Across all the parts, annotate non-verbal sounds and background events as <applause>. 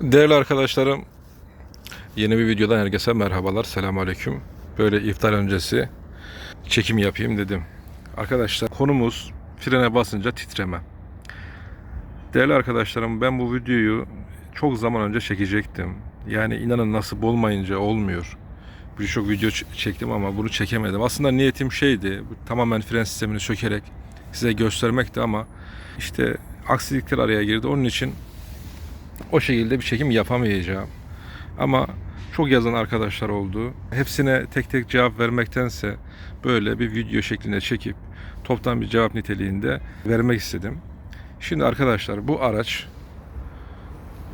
Değerli arkadaşlarım, yeni bir videodan herkese merhabalar, selamünaleyküm. Böyle iftar öncesi çekim yapayım dedim. Arkadaşlar konumuz frene basınca titreme. Değerli arkadaşlarım ben bu videoyu çok zaman önce çekecektim. Yani inanın nasip olmayınca olmuyor. Birçok video çektim ama bunu çekemedim. Aslında niyetim şeydi, tamamen fren sistemini sökerek size göstermekti ama işte aksilikler araya girdi. Onun için o şekilde bir çekim yapamayacağım. Ama çok yazan arkadaşlar oldu. Hepsine tek tek cevap vermektense böyle bir video şeklinde çekip toptan bir cevap niteliğinde vermek istedim. Şimdi arkadaşlar bu araç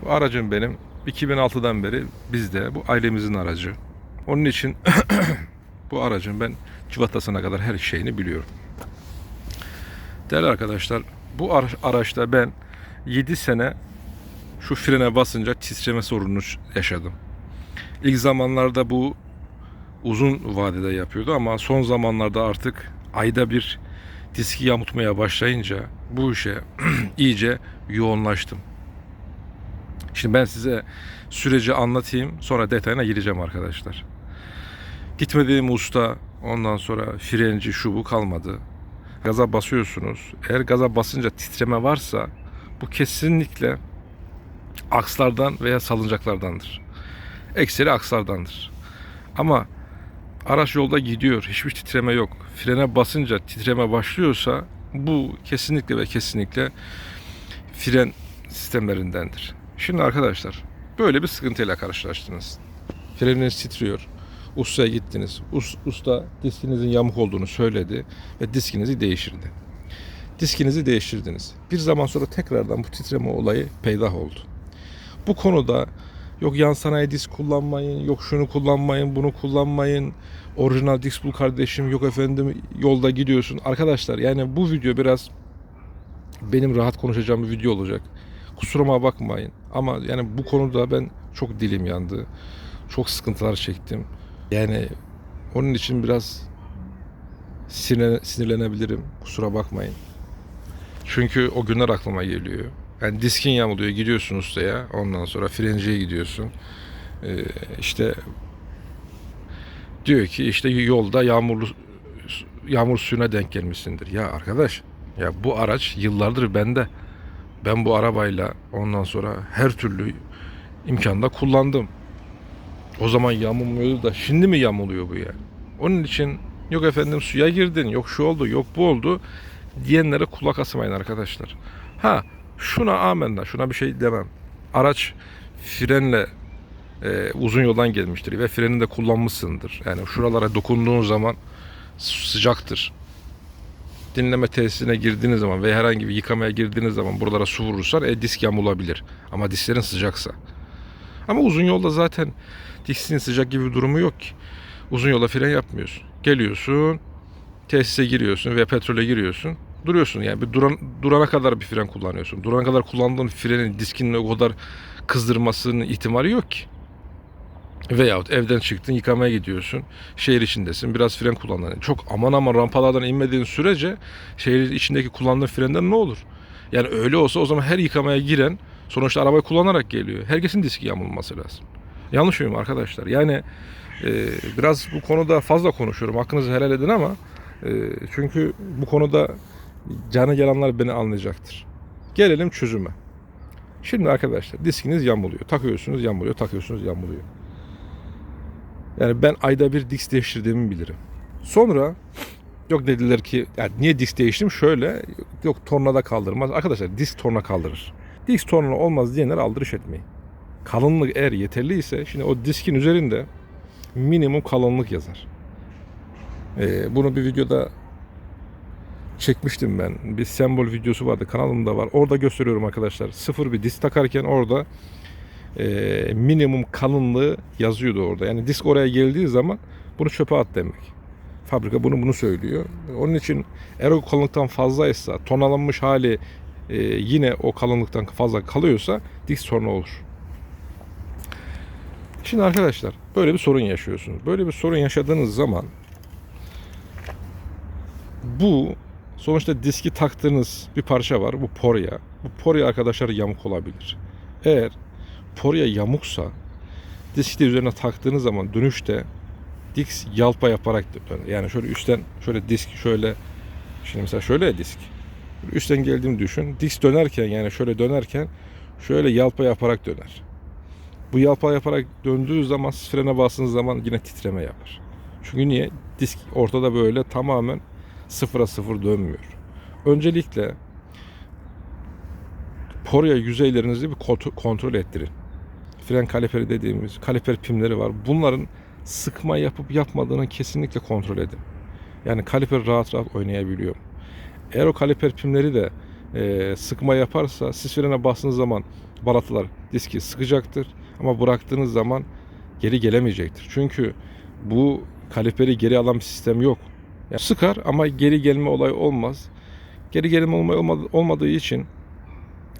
bu aracım benim 2006'dan beri bizde bu ailemizin aracı. Onun için <clears throat> bu aracın ben cıvatasına kadar her şeyini biliyorum. Değerli arkadaşlar bu ara- araçta ben 7 sene şu frene basınca titreme sorununu yaşadım. İlk zamanlarda bu uzun vadede yapıyordu ama son zamanlarda artık ayda bir diski yamutmaya başlayınca bu işe <clears throat> iyice yoğunlaştım. Şimdi ben size süreci anlatayım sonra detayına gireceğim arkadaşlar. Gitmediğim usta ondan sonra frenci şu bu kalmadı. Gaza basıyorsunuz. Eğer gaza basınca titreme varsa bu kesinlikle akslardan veya salıncaklardandır. Ekseri akslardandır. Ama araç yolda gidiyor, hiçbir titreme yok. Frene basınca titreme başlıyorsa bu kesinlikle ve kesinlikle fren sistemlerindendir. Şimdi arkadaşlar böyle bir sıkıntıyla karşılaştınız. Freniniz titriyor. Ustaya gittiniz. Us- usta diskinizin yamuk olduğunu söyledi ve diskinizi değiştirdi. Diskinizi değiştirdiniz. Bir zaman sonra tekrardan bu titreme olayı peydah oldu. Bu konuda yok yan sanayi disk kullanmayın, yok şunu kullanmayın, bunu kullanmayın. Orijinal disk bul kardeşim, yok efendim yolda gidiyorsun. Arkadaşlar yani bu video biraz benim rahat konuşacağım bir video olacak. Kusuruma bakmayın. Ama yani bu konuda ben çok dilim yandı. Çok sıkıntılar çektim. Yani onun için biraz sinirlen- sinirlenebilirim. Kusura bakmayın. Çünkü o günler aklıma geliyor. Yani diskin yamuluyor gidiyorsun ustaya ondan sonra frenciye gidiyorsun. Ee, işte diyor ki işte yolda yağmurlu yağmur suyuna denk gelmişsindir. Ya arkadaş ya bu araç yıllardır bende. Ben bu arabayla ondan sonra her türlü imkanda kullandım. O zaman yağmurmuyordu da şimdi mi yağmuluyor bu yani? Onun için yok efendim suya girdin, yok şu oldu, yok bu oldu diyenlere kulak asmayın arkadaşlar. Ha şuna amenna, şuna bir şey demem. Araç frenle e, uzun yoldan gelmiştir ve freni de kullanmışsındır. Yani şuralara dokunduğun zaman sıcaktır. Dinleme tesisine girdiğiniz zaman veya herhangi bir yıkamaya girdiğiniz zaman buralara su vurursan e, disk yamulabilir. Ama disklerin sıcaksa. Ama uzun yolda zaten diskin sıcak gibi bir durumu yok ki. Uzun yolda fren yapmıyorsun. Geliyorsun, tesise giriyorsun veya petrole giriyorsun. Duruyorsun yani bir duran, durana kadar bir fren kullanıyorsun. Durana kadar kullandığın frenin diskinin o kadar kızdırmasının ihtimali yok ki. Veyahut evden çıktın yıkamaya gidiyorsun. Şehir içindesin biraz fren kullandın. Çok aman aman rampalardan inmediğin sürece şehir içindeki kullandığın frenden ne olur? Yani öyle olsa o zaman her yıkamaya giren sonuçta arabayı kullanarak geliyor. Herkesin diski yamulması lazım. Yanlış mıyım arkadaşlar? Yani e, biraz bu konuda fazla konuşuyorum. Hakkınızı helal edin ama e, çünkü bu konuda canı gelenler beni anlayacaktır. Gelelim çözüme. Şimdi arkadaşlar diskiniz yamuluyor. Takıyorsunuz yamuluyor, takıyorsunuz yamuluyor. Yani ben ayda bir disk değiştirdiğimi bilirim. Sonra yok dediler ki yani niye disk değiştim? Şöyle yok tornada kaldırmaz. Arkadaşlar disk torna kaldırır. Disk torna olmaz diyenler aldırış etmeyin. Kalınlık eğer yeterliyse şimdi o diskin üzerinde minimum kalınlık yazar. Ee, bunu bir videoda çekmiştim ben. Bir sembol videosu vardı kanalımda var. Orada gösteriyorum arkadaşlar. Sıfır bir disk takarken orada e, minimum kalınlığı yazıyordu orada. Yani disk oraya geldiği zaman bunu çöpe at demek. Fabrika bunu bunu söylüyor. Onun için eğer o kalınlıktan fazlaysa, tonalanmış hali e, yine o kalınlıktan fazla kalıyorsa disk sorunu olur. Şimdi arkadaşlar böyle bir sorun yaşıyorsunuz. Böyle bir sorun yaşadığınız zaman bu sonuçta diski taktığınız bir parça var. Bu porya. Bu porya arkadaşlar yamuk olabilir. Eğer porya yamuksa diski de üzerine taktığınız zaman dönüşte disk yalpa yaparak döner. Yani şöyle üstten şöyle disk şöyle şimdi mesela şöyle disk. Üstten geldiğini düşün. Disk dönerken yani şöyle dönerken şöyle yalpa yaparak döner. Bu yalpa yaparak döndüğü zaman frene bastığınız zaman yine titreme yapar. Çünkü niye? Disk ortada böyle tamamen sıfıra sıfır dönmüyor. Öncelikle porya yüzeylerinizi bir kont- kontrol ettirin. Fren kaliperi dediğimiz kaliper pimleri var. Bunların sıkma yapıp yapmadığını kesinlikle kontrol edin. Yani kaliper rahat rahat oynayabiliyor. Eğer o kaliper pimleri de e, sıkma yaparsa siz frene bastığınız zaman balatalar diski sıkacaktır. Ama bıraktığınız zaman geri gelemeyecektir. Çünkü bu kaliperi geri alan bir sistem yok. Yani sıkar ama geri gelme olay olmaz. Geri gelme olmadı- olmadığı için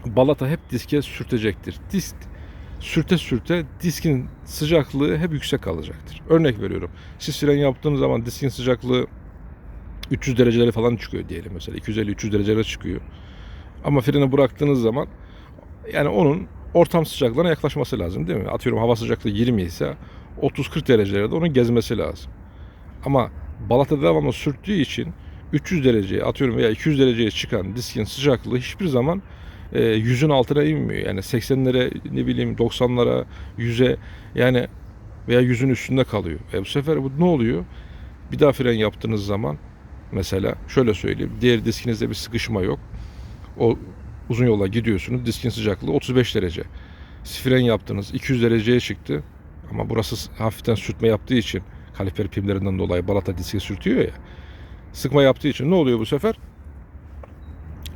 balata hep diske sürtecektir. Disk sürte sürte diskin sıcaklığı hep yüksek kalacaktır. Örnek veriyorum. Siz fren yaptığınız zaman diskin sıcaklığı 300 dereceleri falan çıkıyor diyelim mesela. 250-300 derecelere çıkıyor. Ama freni bıraktığınız zaman yani onun ortam sıcaklığına yaklaşması lazım değil mi? Atıyorum hava sıcaklığı 20 ise 30-40 derecelerde onun gezmesi lazım. Ama balata devamlı sürttüğü için 300 dereceye atıyorum veya 200 dereceye çıkan diskin sıcaklığı hiçbir zaman e, yüzün altına inmiyor. Yani 80'lere ne bileyim 90'lara 100'e yani veya yüzün üstünde kalıyor. E bu sefer bu ne oluyor? Bir daha fren yaptığınız zaman mesela şöyle söyleyeyim. Diğer diskinizde bir sıkışma yok. O uzun yola gidiyorsunuz. Diskin sıcaklığı 35 derece. Siz fren yaptınız. 200 dereceye çıktı. Ama burası hafiften sürtme yaptığı için kaliper pimlerinden dolayı balata diski sürtüyor ya. Sıkma yaptığı için ne oluyor bu sefer?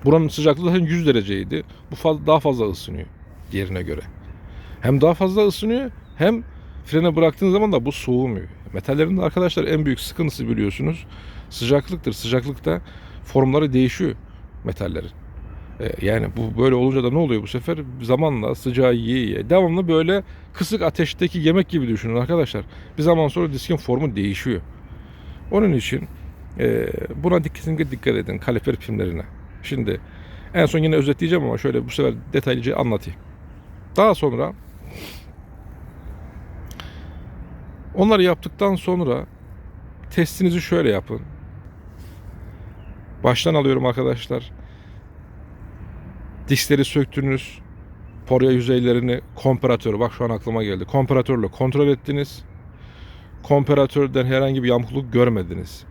Buranın sıcaklığı zaten 100 dereceydi. Bu daha fazla ısınıyor diğerine göre. Hem daha fazla ısınıyor hem frene bıraktığın zaman da bu soğumuyor. Metallerin de arkadaşlar en büyük sıkıntısı biliyorsunuz sıcaklıktır. Sıcaklıkta formları değişiyor metallerin. E, Yani bu böyle olunca da ne oluyor bu sefer? Zamanla sıcağı yiye yiye. Devamlı böyle kısık ateşteki yemek gibi düşünün arkadaşlar. Bir zaman sonra diskin formu değişiyor. Onun için e, buna kesinlikle dikkat edin kaliper pimlerine. Şimdi en son yine özetleyeceğim ama şöyle bu sefer detaylıca anlatayım. Daha sonra onları yaptıktan sonra testinizi şöyle yapın. Baştan alıyorum arkadaşlar. Diskleri söktünüz. Porya yüzeylerini komparatör bak şu an aklıma geldi. Komparatörle kontrol ettiniz. Komparatörden herhangi bir yamukluk görmediniz.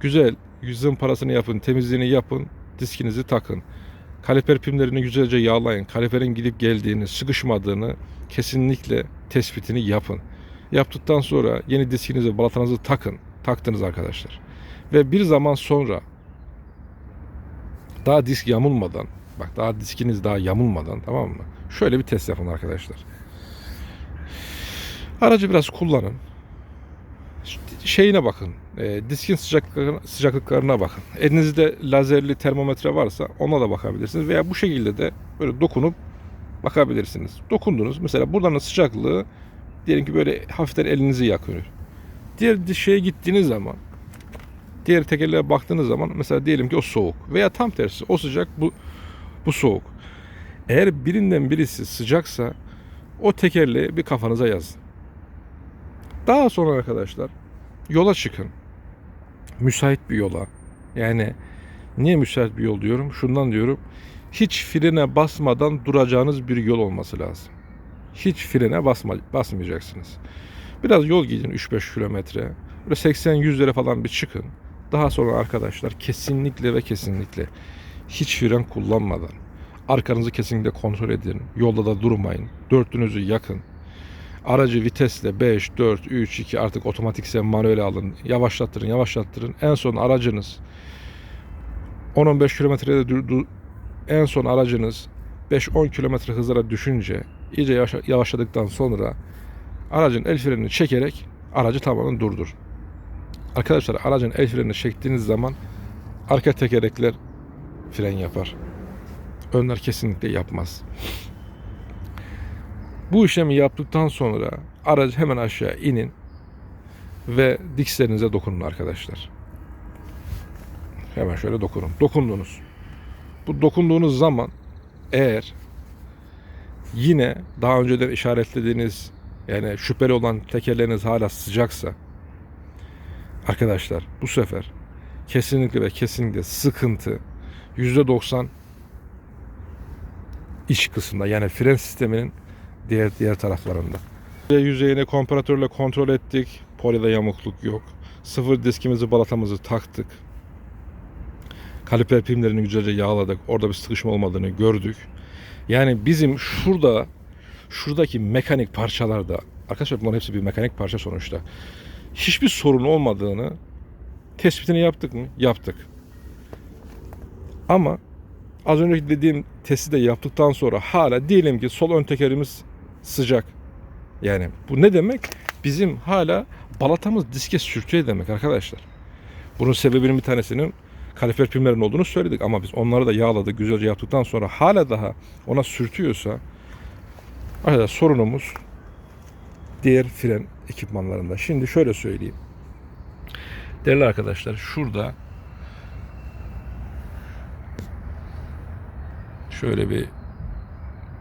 Güzel yüzün parasını yapın, temizliğini yapın, diskinizi takın. Kaliper pimlerini güzelce yağlayın. Kaliperin gidip geldiğini, sıkışmadığını kesinlikle tespitini yapın. Yaptıktan sonra yeni diskinizi, balatanızı takın. Taktınız arkadaşlar. Ve bir zaman sonra daha disk yamulmadan, bak daha diskiniz daha yamulmadan tamam mı? Şöyle bir test yapın arkadaşlar. Aracı biraz kullanın. Şeyine bakın. E, diskin sıcaklıklarına, sıcaklıklarına bakın. Elinizde lazerli termometre varsa ona da bakabilirsiniz. Veya bu şekilde de böyle dokunup bakabilirsiniz. Dokundunuz. Mesela buradan sıcaklığı diyelim ki böyle hafiften elinizi yakıyor. Diğer şeye gittiğiniz zaman diğer tekerleğe baktığınız zaman mesela diyelim ki o soğuk veya tam tersi o sıcak bu bu soğuk. Eğer birinden birisi sıcaksa o tekerleği bir kafanıza yazın. Daha sonra arkadaşlar yola çıkın. Müsait bir yola. Yani niye müsait bir yol diyorum? Şundan diyorum. Hiç frene basmadan duracağınız bir yol olması lazım. Hiç frene basma, basmayacaksınız. Biraz yol gidin 3-5 kilometre. Böyle 80-100 lira falan bir çıkın. Daha sonra arkadaşlar kesinlikle ve kesinlikle hiç fren kullanmadan arkanızı kesinlikle kontrol edin. Yolda da durmayın. Dörtlünüzü yakın. Aracı vitesle 5, 4, 3, 2 artık otomatikse manuel alın. Yavaşlattırın, yavaşlattırın. En son aracınız 10-15 kilometrede en son aracınız 5-10 kilometre hızlara düşünce iyice yavaş- yavaşladıktan sonra aracın el frenini çekerek aracı tamamen durdur. Arkadaşlar aracın el frenini çektiğiniz zaman arka tekerlekler fren yapar. Önler kesinlikle yapmaz. Bu işlemi yaptıktan sonra aracı hemen aşağı inin ve dikslerinize dokunun arkadaşlar. Hemen şöyle dokunun. Dokundunuz. Bu dokunduğunuz zaman eğer yine daha önceden işaretlediğiniz yani şüpheli olan tekerleriniz hala sıcaksa arkadaşlar bu sefer kesinlikle ve kesinlikle sıkıntı %90 iç kısımda yani fren sisteminin diğer diğer taraflarında. Yüzeyini komparatörle kontrol ettik. Polide yamukluk yok. Sıfır diskimizi balatamızı taktık. Kaliper pimlerini güzelce yağladık. Orada bir sıkışma olmadığını gördük. Yani bizim şurada şuradaki mekanik parçalarda arkadaşlar bunların hepsi bir mekanik parça sonuçta. Hiçbir sorun olmadığını tespitini yaptık mı? Yaptık. Ama az önceki dediğim testi de yaptıktan sonra hala diyelim ki sol ön tekerimiz sıcak. Yani bu ne demek? Bizim hala balatamız diske sürtüyor demek arkadaşlar. Bunun sebebinin bir tanesinin kalifer pimlerin olduğunu söyledik ama biz onları da yağladık, güzelce yaptıktan sonra hala daha ona sürtüyorsa arkadaşlar sorunumuz diğer fren ekipmanlarında. Şimdi şöyle söyleyeyim. Değerli arkadaşlar şurada şöyle bir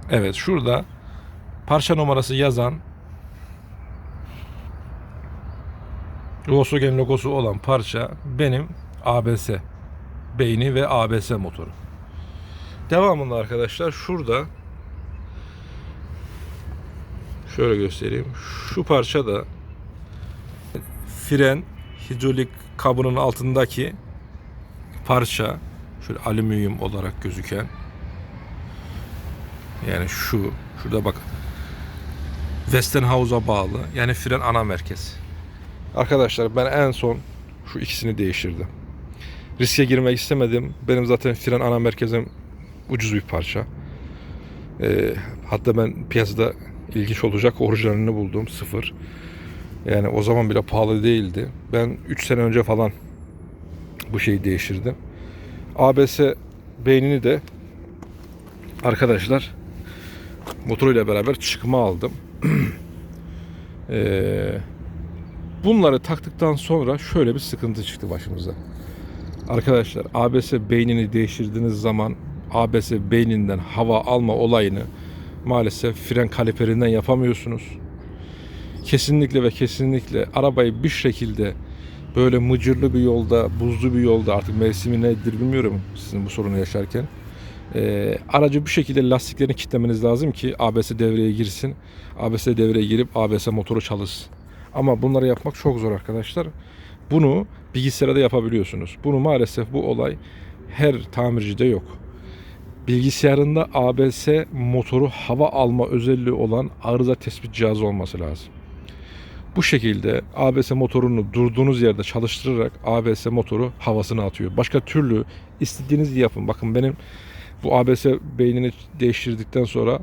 evet şurada parça numarası yazan Volkswagen logosu olan parça benim ABS beyni ve ABS motoru. Devamında arkadaşlar şurada şöyle göstereyim. Şu parça da fren hidrolik kabının altındaki parça şöyle alüminyum olarak gözüken yani şu şurada bak Westinghouses'a bağlı yani fren ana merkez. Arkadaşlar ben en son şu ikisini değiştirdim. Riske girmek istemedim. Benim zaten fren ana merkezim ucuz bir parça. Ee, hatta ben piyasada ilginç olacak orijinalini buldum sıfır. Yani o zaman bile pahalı değildi. Ben 3 sene önce falan bu şeyi değiştirdim. ABS beynini de arkadaşlar motoruyla beraber çıkma aldım. <clears throat> Ee, bunları taktıktan sonra şöyle bir sıkıntı çıktı başımıza. Arkadaşlar ABS beynini değiştirdiğiniz zaman ABS beyninden hava alma olayını maalesef fren kaliperinden yapamıyorsunuz. Kesinlikle ve kesinlikle arabayı bir şekilde böyle mıcırlı bir yolda, buzlu bir yolda artık mevsimi nedir bilmiyorum sizin bu sorunu yaşarken. Ee, aracı bir şekilde lastiklerini kilitlemeniz lazım ki ABS devreye girsin. ABS devreye girip ABS motoru çalışsın. Ama bunları yapmak çok zor arkadaşlar. Bunu bilgisayarda yapabiliyorsunuz. Bunu maalesef bu olay her tamircide yok. Bilgisayarında ABS motoru hava alma özelliği olan arıza tespit cihazı olması lazım. Bu şekilde ABS motorunu durduğunuz yerde çalıştırarak ABS motoru havasını atıyor. Başka türlü istediğinizi yapın. Bakın benim bu ABS beynini değiştirdikten sonra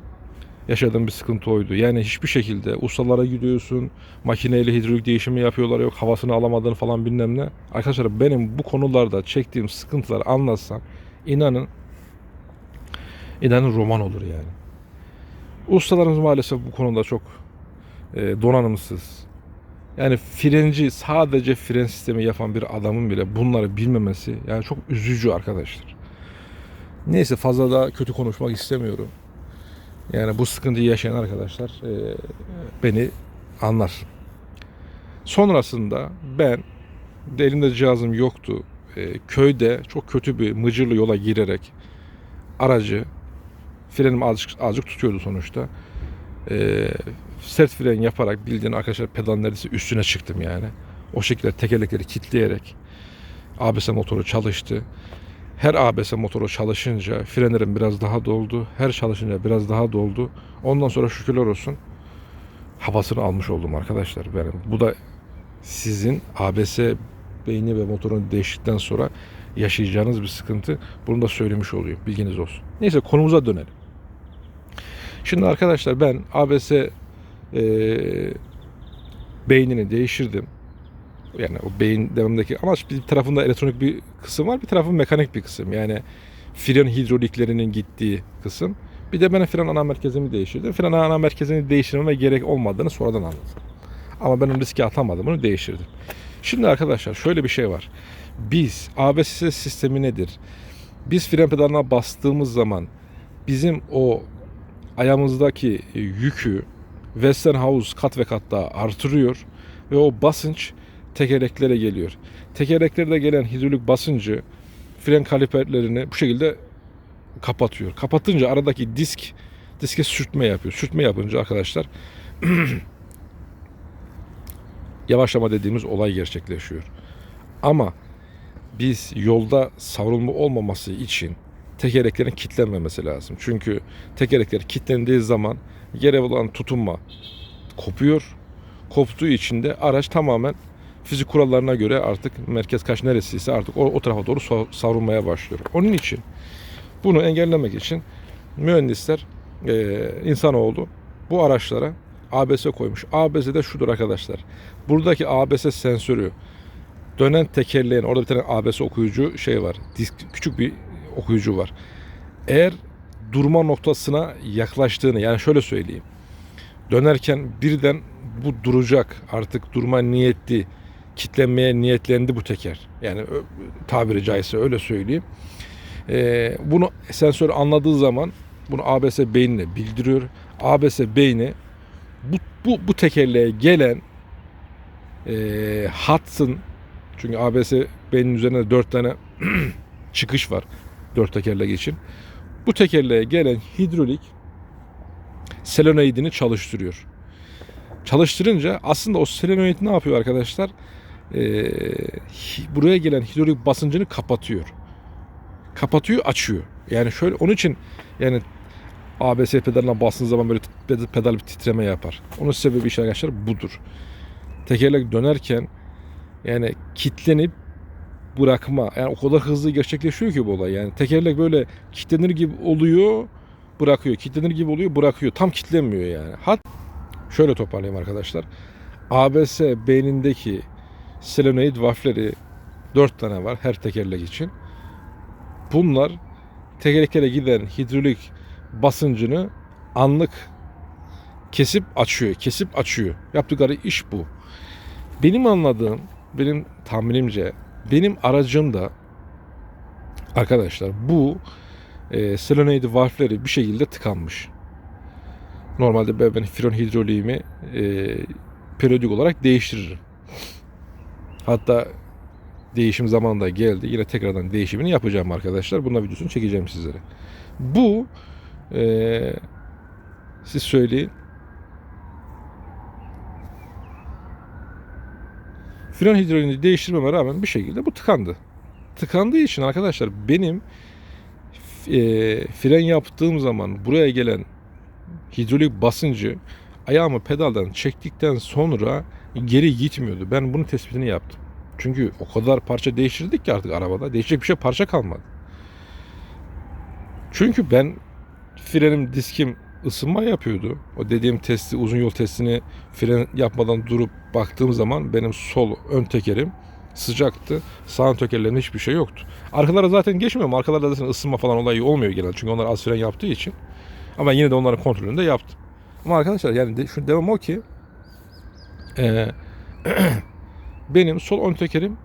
yaşadığım bir sıkıntı oydu. Yani hiçbir şekilde ustalara gidiyorsun, makineyle hidrolik değişimi yapıyorlar, yok havasını alamadığını falan bilmem ne. Arkadaşlar benim bu konularda çektiğim sıkıntıları anlatsam inanın inanın roman olur yani. Ustalarımız maalesef bu konuda çok e, donanımsız. Yani frenci sadece fren sistemi yapan bir adamın bile bunları bilmemesi yani çok üzücü arkadaşlar. Neyse fazla da kötü konuşmak istemiyorum. Yani bu sıkıntıyı yaşayan arkadaşlar e, beni anlar. Sonrasında ben de elimde cihazım yoktu. E, köyde çok kötü bir mıcırlı yola girerek aracı frenim azıcık, azıcık tutuyordu sonuçta. E, sert fren yaparak bildiğin arkadaşlar pedal neredeyse üstüne çıktım yani. O şekilde tekerlekleri kilitleyerek ABS motoru çalıştı. Her ABS motoru çalışınca frenlerim biraz daha doldu. Her çalışınca biraz daha doldu. Ondan sonra şükürler olsun havasını almış oldum arkadaşlar. Benim. Bu da sizin ABS beyni ve motorunu değiştikten sonra yaşayacağınız bir sıkıntı. Bunu da söylemiş olayım. Bilginiz olsun. Neyse konumuza dönelim. Şimdi arkadaşlar ben ABS e, beynini değiştirdim. Yani o beyin devamındaki ama bir tarafında elektronik bir kısım var, bir tarafı mekanik bir kısım. Yani fren hidroliklerinin gittiği kısım. Bir de ben fren ana merkezimi değiştirdim. Fren ana merkezini değiştirmeme gerek olmadığını sonradan anladım. Ama ben onu riske atamadım, bunu değiştirdim. Şimdi arkadaşlar şöyle bir şey var. Biz ABS sistemi nedir? Biz fren pedalına bastığımız zaman bizim o ayağımızdaki yükü Westinghouse kat ve kat daha artırıyor ve o basınç tekerleklere geliyor. Tekerleklerde gelen hidrolik basıncı fren kaliperlerini bu şekilde kapatıyor. Kapatınca aradaki disk diske sürtme yapıyor. Sürtme yapınca arkadaşlar <clears throat> yavaşlama dediğimiz olay gerçekleşiyor. Ama biz yolda savrulma olmaması için tekerleklerin kilitlenmemesi lazım. Çünkü tekerlekler kilitlendiği zaman yere olan tutunma kopuyor. Koptuğu için de araç tamamen fizik kurallarına göre artık merkez kaç neresiyse artık o, o tarafa doğru sa- savrulmaya başlıyor. Onun için bunu engellemek için mühendisler e, insanoğlu bu araçlara ABS koymuş. ABS de şudur arkadaşlar. Buradaki ABS sensörü dönen tekerleğin orada bir tane ABS okuyucu şey var. Disk küçük bir okuyucu var. Eğer durma noktasına yaklaştığını yani şöyle söyleyeyim. Dönerken birden bu duracak artık durma niyetli kitlenmeye niyetlendi bu teker. Yani tabiri caizse öyle söyleyeyim. Ee, bunu sensör anladığı zaman bunu ABS beynine bildiriyor. ABS beyni bu, bu, bu tekerleğe gelen e, hattın çünkü ABS beynin üzerinde dört tane <clears throat> çıkış var dört tekerlek için. Bu tekerleğe gelen hidrolik selenoidini çalıştırıyor. Çalıştırınca aslında o selenoid ne yapıyor arkadaşlar? Hi- buraya gelen hidrolik basıncını kapatıyor. Kapatıyor, açıyor. Yani şöyle onun için yani ABS pedalına bastığınız zaman böyle pedal bir titreme yapar. Onun sebebi işte arkadaşlar budur. Tekerlek dönerken yani kitlenip bırakma. Yani o kadar hızlı gerçekleşiyor ki bu olay. Yani tekerlek böyle kitlenir gibi oluyor, bırakıyor. Kitlenir gibi oluyor, bırakıyor. Tam kitlenmiyor yani. Hat şöyle toparlayayım arkadaşlar. ABS beynindeki selenoid valfleri 4 tane var her tekerlek için. Bunlar tekerleklere giden hidrolik basıncını anlık kesip açıyor. Kesip açıyor. Yaptıkları iş bu. Benim anladığım, benim tahminimce benim aracımda arkadaşlar bu e, selenoid valfleri bir şekilde tıkanmış. Normalde ben, ben fren hidroliğimi e, periyodik olarak değiştiririm. Hatta değişim zamanı da geldi. Yine tekrardan değişimini yapacağım arkadaşlar. Bunun videosunu çekeceğim sizlere. Bu e, siz söyleyin. Fren hidroliğini değiştirmeme rağmen bir şekilde bu tıkandı. Tıkandığı için arkadaşlar benim e, fren yaptığım zaman buraya gelen hidrolik basıncı ayağımı pedaldan çektikten sonra geri gitmiyordu. Ben bunun tespitini yaptım. Çünkü o kadar parça değiştirdik ki artık arabada. Değişecek bir şey parça kalmadı. Çünkü ben frenim diskim ısınma yapıyordu. O dediğim testi uzun yol testini fren yapmadan durup baktığım zaman benim sol ön tekerim sıcaktı. Sağ ön tekerlerimde hiçbir şey yoktu. Arkalara zaten geçmiyorum. Arkalarda zaten ısınma falan olayı olmuyor genelde. Çünkü onlar az fren yaptığı için. Ama ben yine de onların kontrolünü de yaptım. Ama arkadaşlar yani de, şu demem o ki eee, <clears throat> benim sol ön tekerim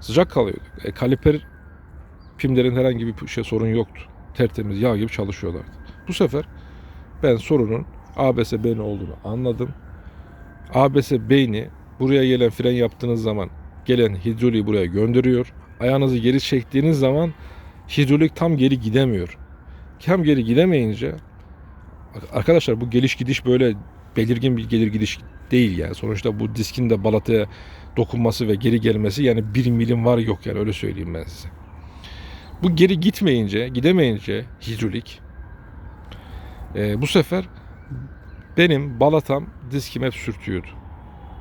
sıcak kalıyordu. E, kaliper pimlerin herhangi bir şey sorun yoktu. Tertemiz yağ gibi çalışıyorlardı. Bu sefer ben sorunun ABS beyni olduğunu anladım. ABS beyni buraya gelen fren yaptığınız zaman gelen hidroliği buraya gönderiyor. Ayağınızı geri çektiğiniz zaman hidrolik tam geri gidemiyor. Tam geri gidemeyince arkadaşlar bu geliş gidiş böyle belirgin bir gelir gidiş değil yani. Sonuçta bu diskin de balataya dokunması ve geri gelmesi yani bir milim var yok yani öyle söyleyeyim ben size. Bu geri gitmeyince, gidemeyince hidrolik e, bu sefer benim balatam diskim hep sürtüyordu.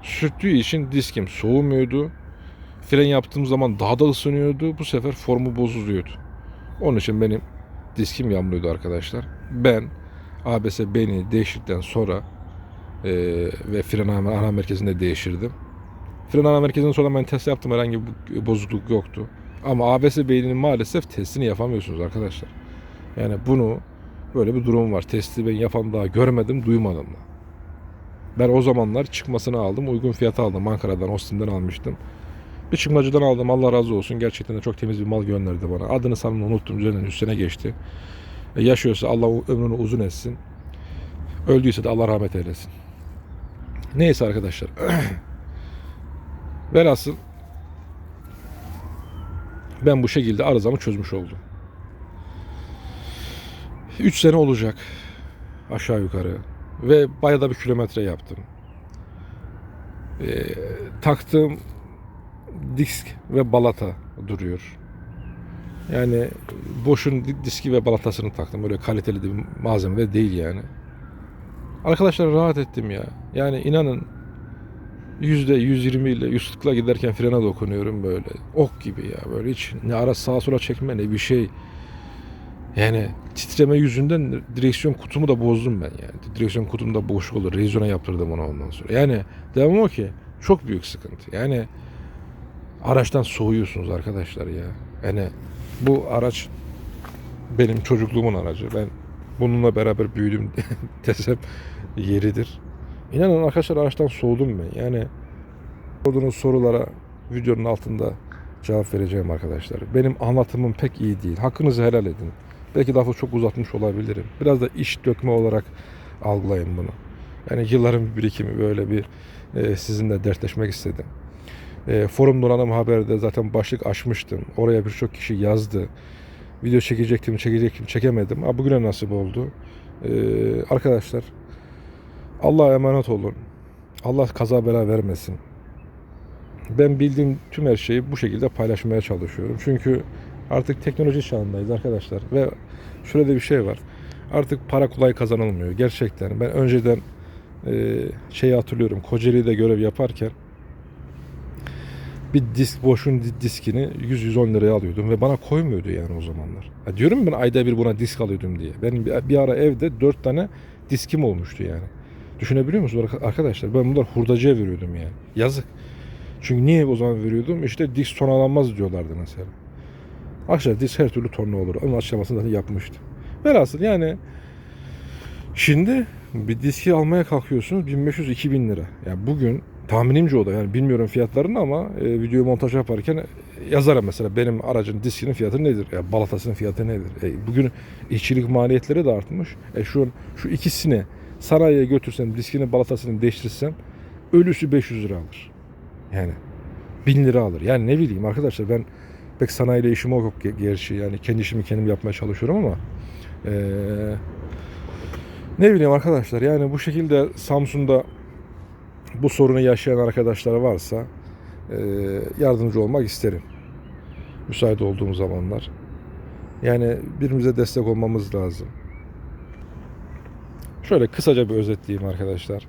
Sürttüğü için diskim soğumuyordu. Fren yaptığım zaman daha da ısınıyordu. Bu sefer formu bozuluyordu. Onun için benim diskim yamlıyordu arkadaşlar. Ben ABS beni değiştirdikten sonra e, ve fren ana, merkezinde değiştirdim. Fren ana merkezinden sonra ben test yaptım. Herhangi bir bozukluk yoktu. Ama ABS beyninin maalesef testini yapamıyorsunuz arkadaşlar. Yani bunu böyle bir durum var. Testi ben yapan daha görmedim, duymadım da. Ben o zamanlar çıkmasını aldım. Uygun fiyata aldım. Ankara'dan, Austin'den almıştım. Bir çıkmacıdan aldım. Allah razı olsun. Gerçekten de çok temiz bir mal gönderdi bana. Adını sanını unuttum. Üzerinden üstüne geçti. E, yaşıyorsa Allah ömrünü uzun etsin. Öldüyse de Allah rahmet eylesin. Neyse arkadaşlar. Velhasıl ben bu şekilde arızamı çözmüş oldum. 3 sene olacak aşağı yukarı ve bayağı da bir kilometre yaptım. Ee, taktığım disk ve balata duruyor. Yani boşun di- diski ve balatasını taktım. Öyle kaliteli bir malzeme de değil yani. Arkadaşlar rahat ettim ya. Yani inanın yüzde 120 ile 140'la giderken frene dokunuyorum böyle. Ok gibi ya böyle hiç ne ara sağa sola çekme ne bir şey. Yani titreme yüzünden direksiyon kutumu da bozdum ben yani. Direksiyon kutum da boş olur. Revizyona yaptırdım onu ondan sonra. Yani devam o ki çok büyük sıkıntı. Yani araçtan soğuyorsunuz arkadaşlar ya. Yani bu araç benim çocukluğumun aracı. Ben bununla beraber büyüdüm <laughs> desem yeridir. İnanın arkadaşlar araçtan soğudum ben. Yani sorduğunuz sorulara videonun altında cevap vereceğim arkadaşlar. Benim anlatımım pek iyi değil. Hakkınızı helal edin. Belki lafı çok uzatmış olabilirim. Biraz da iş dökme olarak algılayın bunu. Yani yılların bir birikimi böyle bir e, sizinle dertleşmek istedim. E, forum donanım haberde zaten başlık açmıştım. Oraya birçok kişi yazdı. Video çekecektim, çekecektim, çekemedim. Ha, bugüne nasip oldu. E, arkadaşlar Allah'a emanet olun. Allah kaza bela vermesin. Ben bildiğim tüm her şeyi bu şekilde paylaşmaya çalışıyorum. Çünkü artık teknoloji çağındayız arkadaşlar. Ve şöyle de bir şey var. Artık para kolay kazanılmıyor. Gerçekten. Ben önceden e, şeyi hatırlıyorum. Kocaeli'de görev yaparken bir disk boşun di- diskini 100-110 liraya alıyordum ve bana koymuyordu yani o zamanlar. Ya diyorum ben ayda bir buna disk alıyordum diye. Benim bir, ara evde 4 tane diskim olmuştu yani. Düşünebiliyor musunuz arka- arkadaşlar? Ben bunları hurdacıya veriyordum yani. Yazık. Çünkü niye o zaman veriyordum? İşte disk tonalanmaz diyorlardı mesela. Arkadaşlar disk her türlü torna olur. Onun açıklamasını zaten yapmıştım. Velhasıl yani şimdi bir diski almaya kalkıyorsunuz 1500-2000 lira. Yani bugün tahminimce o da yani bilmiyorum fiyatlarını ama e, video montaj yaparken yazarım mesela benim aracın diskinin fiyatı nedir? Ya balatasının fiyatı nedir? E, bugün işçilik maliyetleri de artmış. E şu şu ikisini sanayiye götürsem diskini balatasını değiştirsem ölüsü 500 lira alır. Yani 1000 lira alır. Yani ne bileyim arkadaşlar ben pek sanayiyle işim yok ge- gerçi yani kendi işimi kendim yapmaya çalışıyorum ama eee, ne bileyim arkadaşlar yani bu şekilde Samsun'da bu sorunu yaşayan arkadaşlar varsa eee, yardımcı olmak isterim. Müsait olduğum zamanlar. Yani birbirimize destek olmamız lazım. Şöyle kısaca bir özetleyeyim arkadaşlar.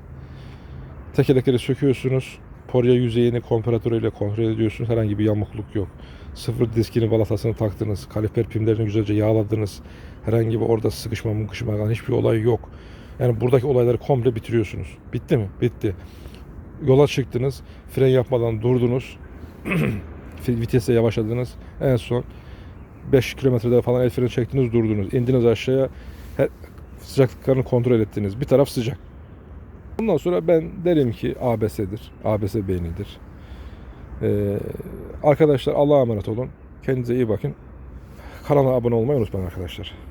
Tekerlekleri söküyorsunuz. Porya yüzeyini kompresatörüyle kontrol ediyorsunuz. Herhangi bir yamukluk yok. Sıfır diskini balatasını taktınız. Kaliper pimlerini güzelce yağladınız. Herhangi bir orada sıkışma mıkışma hiçbir olay yok. Yani buradaki olayları komple bitiriyorsunuz. Bitti mi? Bitti. Yola çıktınız. Fren yapmadan durdunuz. <clears throat> Vitese yavaşladınız. En son 5 kilometrede falan el freni çektiniz durdunuz. İndiniz aşağıya. Her, sıcaklıklarını kontrol ettiniz. Bir taraf sıcak. Ondan sonra ben derim ki ABS'dir. ABS beynidir. Ee, arkadaşlar Allah'a emanet olun. Kendinize iyi bakın. Kanala abone olmayı unutmayın arkadaşlar.